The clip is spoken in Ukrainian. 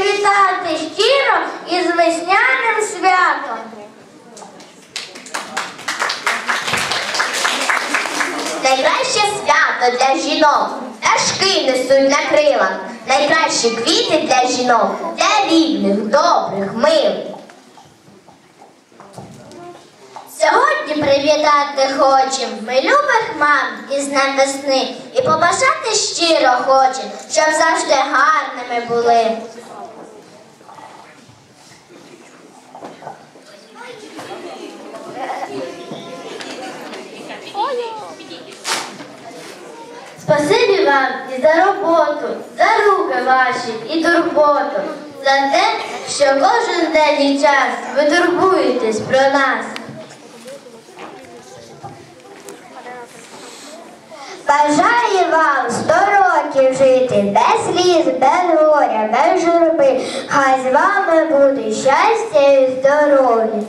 привітати щиро із весняним святом. Найкраще свято для жінок, ташки несуть на крилах, найкращі квіти для жінок, для рідних, добрих, мил. Сьогодні привітати хочем ми любих мам із Днем весни і побажати щиро хочем, щоб завжди гарними були. Спасибі вам і за роботу, за руки ваші і турботу, за те, що кожен день і час ви турбуєтесь про нас. Бажаю вам сто років жити, без сліз, без горя, без журби. Хай з вами буде щастя і здоров'я.